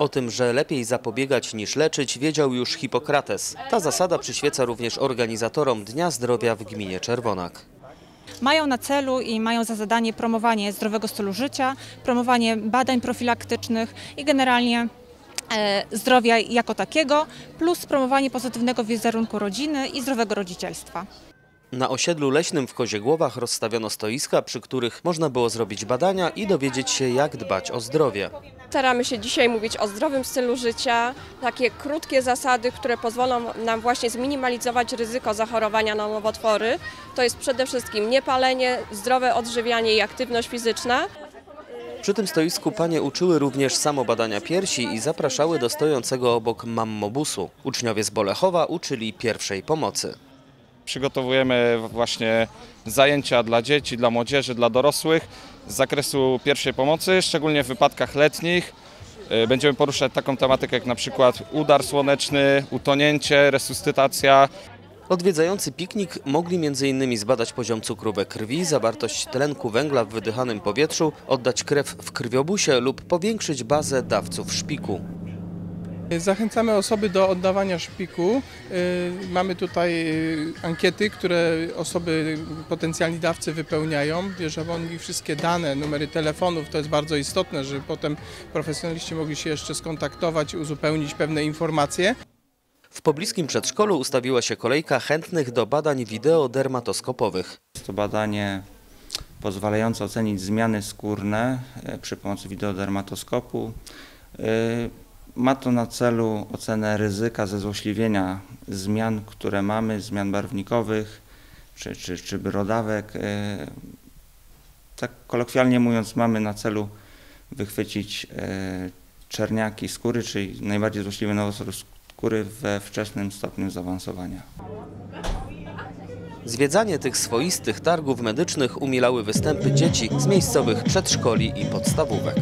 O tym, że lepiej zapobiegać niż leczyć, wiedział już Hipokrates. Ta zasada przyświeca również organizatorom Dnia Zdrowia w gminie Czerwonak. mają na celu i mają za zadanie promowanie zdrowego stylu życia, promowanie badań profilaktycznych i generalnie e, zdrowia jako takiego, plus promowanie pozytywnego wizerunku rodziny i zdrowego rodzicielstwa. Na osiedlu leśnym w Koziegłowach rozstawiono stoiska, przy których można było zrobić badania i dowiedzieć się, jak dbać o zdrowie. Staramy się dzisiaj mówić o zdrowym stylu życia, takie krótkie zasady, które pozwolą nam właśnie zminimalizować ryzyko zachorowania na nowotwory. To jest przede wszystkim niepalenie, zdrowe odżywianie i aktywność fizyczna. Przy tym stoisku panie uczyły również samobadania piersi i zapraszały do stojącego obok mammobusu. Uczniowie z Bolechowa uczyli pierwszej pomocy. Przygotowujemy właśnie zajęcia dla dzieci, dla młodzieży, dla dorosłych z zakresu pierwszej pomocy, szczególnie w wypadkach letnich. Y, Będziemy poruszać taką tematykę jak na przykład udar słoneczny, utonięcie, resuscytacja. Odwiedzający piknik mogli m.in. zbadać poziom cukru we krwi, zawartość tlenku węgla w wydychanym powietrzu, oddać krew w krwiobusie lub powiększyć bazę dawców szpiku. Zachęcamy osoby do oddawania szpiku. Y, Mamy tutaj y, ankiety, które osoby, potencjalni dawcy wypełniają. Bierzemy od nich wszystkie dane, numery telefonów. To jest bardzo istotne, żeby potem profesjonaliści mogli się jeszcze skontaktować uzupełnić pewne informacje. W pobliskim przedszkolu ustawiła się kolejka chętnych do badań wideodermatoskopowych. Jest to badanie pozwalające ocenić zmiany skórne e, przy pomocy wideodermatoskopu. Ma to na celu ocenę ryzyka ze złośliwienia zmian, które mamy, zmian barwnikowych czy, czy, czy brodawek. E, Tak kolokwialnie mówiąc, mamy na celu wychwycić e, czerniaki skóry, czyli najbardziej złośliwe nowotwory skóry we wczesnym stopniu zaawansowania. Zwiedzanie tych swoistych targów medycznych umilały występy dzieci z miejscowych przedszkoli i podstawówek.